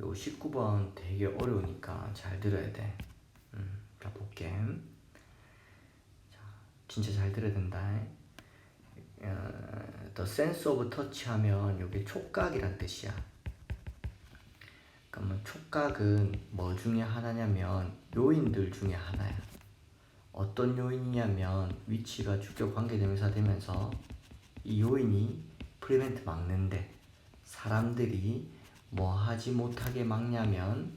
요 19번 되게 어려우니까 잘 들어야 돼. 음, 자, 볼게. 자, 진짜 잘 들어야 된다. 어, The sense of touch 하면 여기 촉각이란 뜻이야. 그러면 촉각은 뭐 중에 하나냐면 요인들 중에 하나야. 어떤 요인이냐면 위치가 주격 관계대명사 되면서 이 요인이 프리벤트 막는데 사람들이 뭐 하지 못하게 막냐면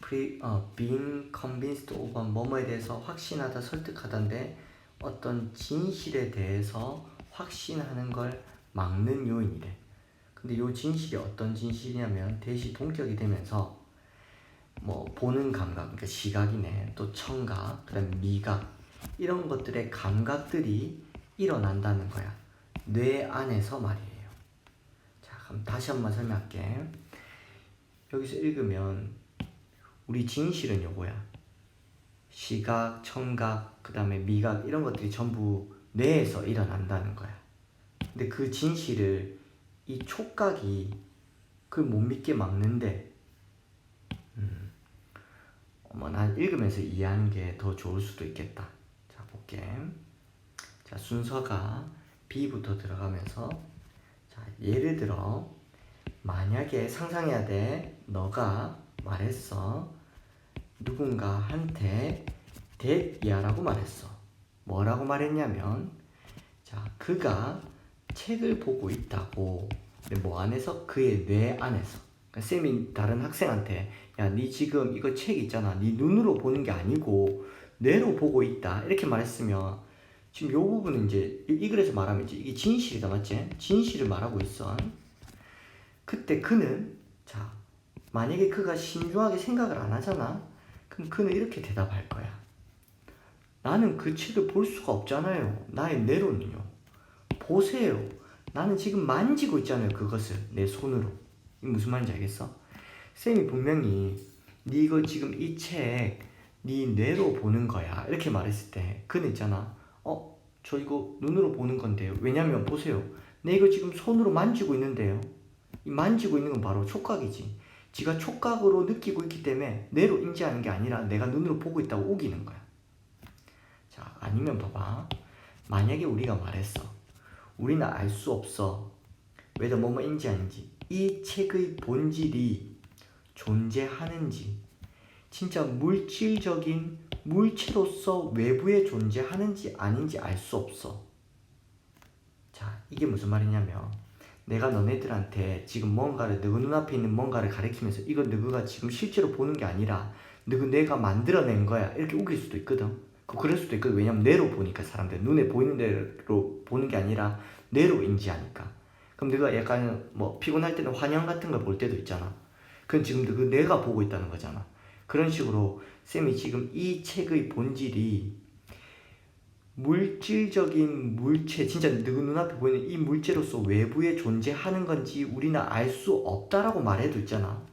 프리 어 being convinced of 뭐뭐에 대해서 확신하다 설득하다인데 어떤 진실에 대해서 확신하는 걸 막는 요인이래. 근데 요 진실이 어떤 진실이냐면 대시 동격이 되면서 뭐 보는 감각, 그러니까 시각이네, 또 청각, 그다음 미각 이런 것들의 감각들이 일어난다는 거야. 뇌 안에서 말이에요. 자, 그럼 다시 한번 설명할게. 여기서 읽으면 우리 진실은 요거야. 시각, 청각, 그 다음에 미각 이런 것들이 전부 뇌에서 일어난다는 거야. 근데 그 진실을 이 촉각이 그걸 못 믿게 막는데 어머, 난 읽으면서 이해하는 게 더 좋을 수도 있겠다. 자, 볼게. 자, 순서가 B부터 들어가면서, 자, 예를 들어, 만약에 상상해야 돼. 너가 말했어. 누군가한테 대야라고 말했어. 뭐라고 말했냐면, 자, 그가 책을 보고 있다고. 근데 뭐 안에서? 그의 뇌 안에서. 그러니까 쌤이 다른 학생한테 야, 니 지금 이거 책 있잖아. 니 눈으로 보는 게 아니고 뇌로 보고 있다. 이렇게 말했으면 지금 요 부분은 이제 이- 이 글에서 말하면 이제 이게 진실이다, 맞지? 진실을 말하고 있어. 그때 그는 자 만약에 그가 신중하게 생각을 안 하잖아. 그럼 그는 이렇게 대답할 거야. 나는 그 책을 볼 수가 없잖아요. 나의 뇌로는요. 보세요. 나는 지금 만지고 있잖아요. 그것을 내 손으로. 이게 무슨 말인지 알겠어? 쌤이 분명히 네 이거 지금 이 책 네 뇌로 보는 거야 이렇게 말했을 때 그는 있잖아 어? 저 이거 눈으로 보는 건데요 왜냐면 보세요 내 이거 지금 손으로 만지고 있는데요 이 만지고 있는 건 바로 촉각이지. 지가 촉각으로 느끼고 있기 때문에 뇌로 인지하는 게 아니라 내가 눈으로 보고 있다고 우기는 거야. 자 아니면 봐봐. 만약에 우리가 말했어. 우리는 알 수 없어. 왜더 뭐뭐 인지하는지. 이 책의 본질이 존재하는지. 진짜 물질적인 물체로서 외부에 존재하는지 아닌지 알 수 없어. 자, 이게 무슨 말이냐면 내가 너네들한테 지금 뭔가를 너희 눈앞에 있는 뭔가를 가리키면서 이거 너희가 지금 실제로 보는 게 아니라 너희 내가 만들어낸 거야 이렇게 우길 수도 있거든. 그 그럴 수도 있거든. 왜냐면 뇌로 보니까 사람들 눈에 보이는 대로 보는 게 아니라 뇌로 인지하니까. 그럼 네가 약간 뭐 피곤할 때는 환영 같은 걸 볼 때도 있잖아. 그건 지금 그 내가 보고 있다는 거잖아. 그런 식으로 쌤이 지금 이 책의 본질이 물질적인 물체, 진짜 너 눈앞에 보이는 이 물체로서 외부에 존재하는 건지 우리는 알 수 없다라고 말해도 있잖아.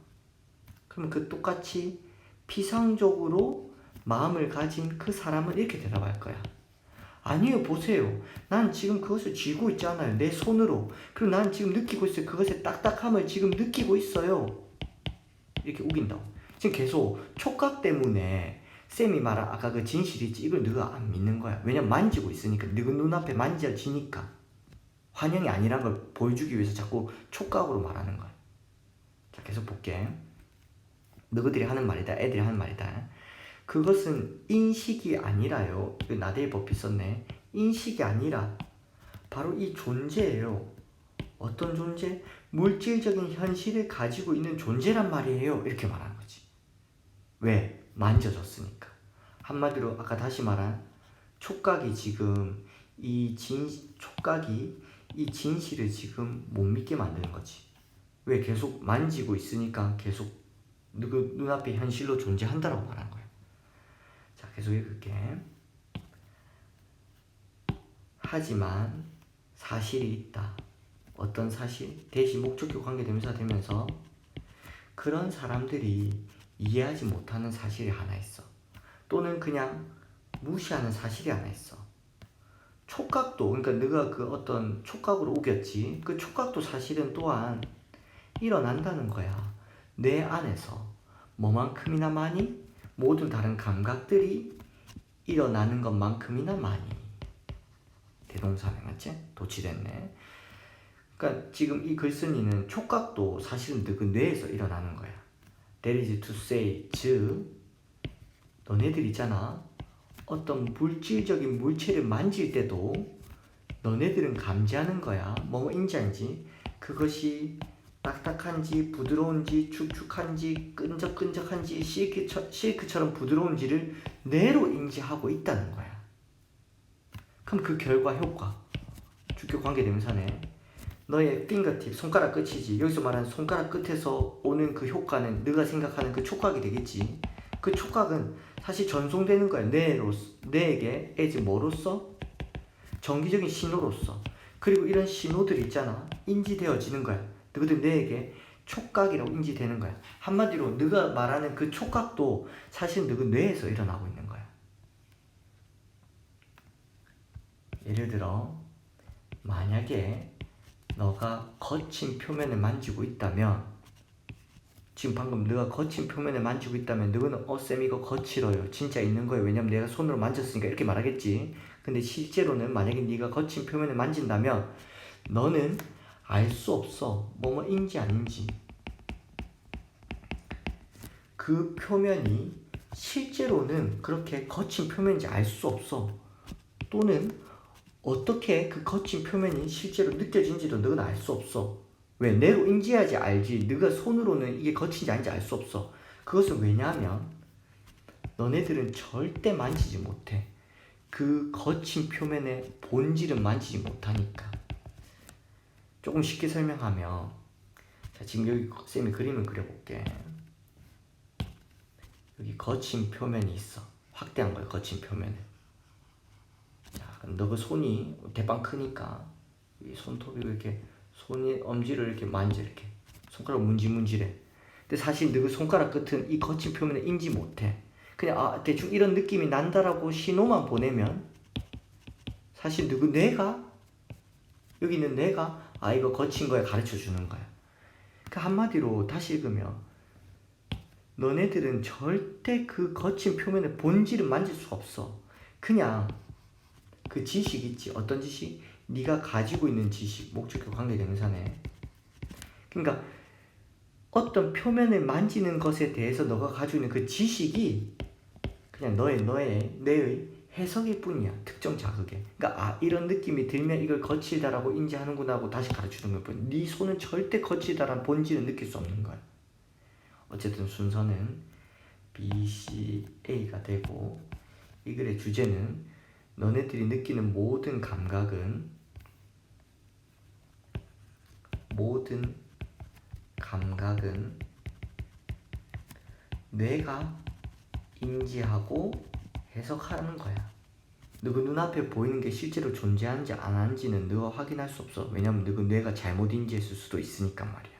그러면 그 똑같이 피상적으로 마음을 가진 그 사람은 이렇게 대답할 거야. 아니요, 보세요. 난 지금 그것을 쥐고 있잖아요. 내 손으로. 그리고 난 지금 느끼고 있어요. 그것의 딱딱함을 지금 느끼고 있어요. 이렇게 우긴다고. 지금 계속 촉각 때문에 쌤이 말한 아까 그 진실 있지 이걸 너가 안 믿는 거야. 왜냐면 만지고 있으니까 너 눈앞에 만져지니까 환영이 아니란 걸 보여주기 위해서 자꾸 촉각으로 말하는 거야. 자 계속 볼게. 너희들이 하는 말이다. 애들이 하는 말이다. 그것은 인식이 아니라요. 그 나대의 법이 썼네. 인식이 아니라 바로 이 존재예요. 어떤 존재? 물질적인 현실을 가지고 있는 존재란 말이에요. 이렇게 말하는 거지. 왜? 만져졌으니까. 한마디로 아까 다시 말한 촉각이 지금 이 진, 촉각이 이 진실을 지금 못 믿게 만드는 거지. 왜? 계속 만지고 있으니까 계속 그 눈앞에 현실로 존재한다라고 말하는 거야. 자, 계속 읽을게. 하지만 사실이 있다. 어떤 사실? 대신 목적격 관계대명사 되면서 그런 사람들이 이해하지 못하는 사실이 하나 있어. 또는 그냥 무시하는 사실이 하나 있어. 촉각도 그러니까 네가 그 어떤 촉각으로 우겼지. 그 촉각도 사실은 또한 일어난다는 거야. 뇌 안에서 뭐만큼이나 많이 모든 다른 감각들이 일어나는 것만큼이나 많이 대동사네 맞지? 도치됐네. 그러니까 지금 이 글쓴이는 촉각도 사실은 그 뇌에서 일어나는 거야. That is to say, 즉 너네들 있잖아. 어떤 물질적인 물체를 만질 때도 너네들은 감지하는 거야. 뭐인지 알지? 그것이 딱딱한지 부드러운지 축축한지 끈적끈적한지 실크처, 실크처럼 부드러운지를 뇌로 인지하고 있다는 거야. 그럼 그 결과 효과 주교 관계 대명사네. 너의 핑거팁 손가락 끝이지 여기서 말하는 손가락 끝에서 오는 그 효과는 네가 생각하는 그 촉각이 되겠지. 그 촉각은 사실 전송되는 거야 뇌로 뇌에게 에지 뭐로서 정기적인 신호로서 그리고 이런 신호들이 있잖아 인지되어지는 거야. 너희들 뇌에게 촉각이라고 인지되는 거야. 한마디로 네가 말하는 그 촉각도 사실 너희 뇌에서 일어나고 있는 거야. 예를 들어 만약에 너가 거친 표면을 만지고 있다면 지금 방금 네가 거친 표면을 만지고 있다면 너는 어쌤 이거 거칠어요. 진짜 있는 거예요. 왜냐면 내가 손으로 만졌으니까 이렇게 말하겠지. 근데 실제로는 만약에 네가 거친 표면을 만진다면 너는 알 수 없어. 뭐뭐인지 아닌지. 그 표면이 실제로는 그렇게 거친 표면인지 알 수 없어. 또는 어떻게 그 거친 표면이 실제로 느껴진지도 너는 알 수 없어. 왜? 뇌로 인지해야지 알지. 너가 손으로는 이게 거친지 아닌지 알 수 없어. 그것은 왜냐하면 너네들은 절대 만지지 못해. 그 거친 표면의 본질은 만지지 못하니까. 조금 쉽게 설명하면 자 지금 여기 쌤이 그림을 그려볼게. 여기 거친 표면이 있어. 확대한 거야 거친 표면을. 너 그 손이 대빵 크니까 이 손톱이 이렇게 손이 엄지를 이렇게 만져 이렇게 손가락 문질문질해. 근데 사실 너 그 손가락 끝은 이 거친 표면을 인지 못해. 그냥 아 대충 이런 느낌이 난다라고 신호만 보내면 사실 누구 내가 여기 있는 내가 아 이거 거친 거야 가르쳐 주는 거야. 그 한마디로 다시 읽으면 너네들은 절대 그 거친 표면의 본질을 만질 수 없어. 그냥 그 지식 있지? 어떤 지식? 네가 가지고 있는 지식 목적격 관계 대명사네 그러니까 어떤 표면을 만지는 것에 대해서 너가 가지고 있는 그 지식이 그냥 너의 너의 내의 해석일 뿐이야. 특정 자극에. 그러니까 아 이런 느낌이 들면 이걸 거칠다라고 인지하는구나 하고 다시 가르치는 것뿐. 네 손은 절대 거칠다라는 본질을 느낄 수 없는 거야. 어쨌든 순서는 B, C, A가 되고 이 글의 주제는 너네들이 느끼는 모든 감각은 모든 감각은 뇌가 인지하고 해석하는 거야. 너그 눈앞에 보이는 게 실제로 존재하는지 안 하는지는 너가 확인할 수 없어. 왜냐면 너그 뇌가 잘못 인지했을 수도 있으니까 말이야.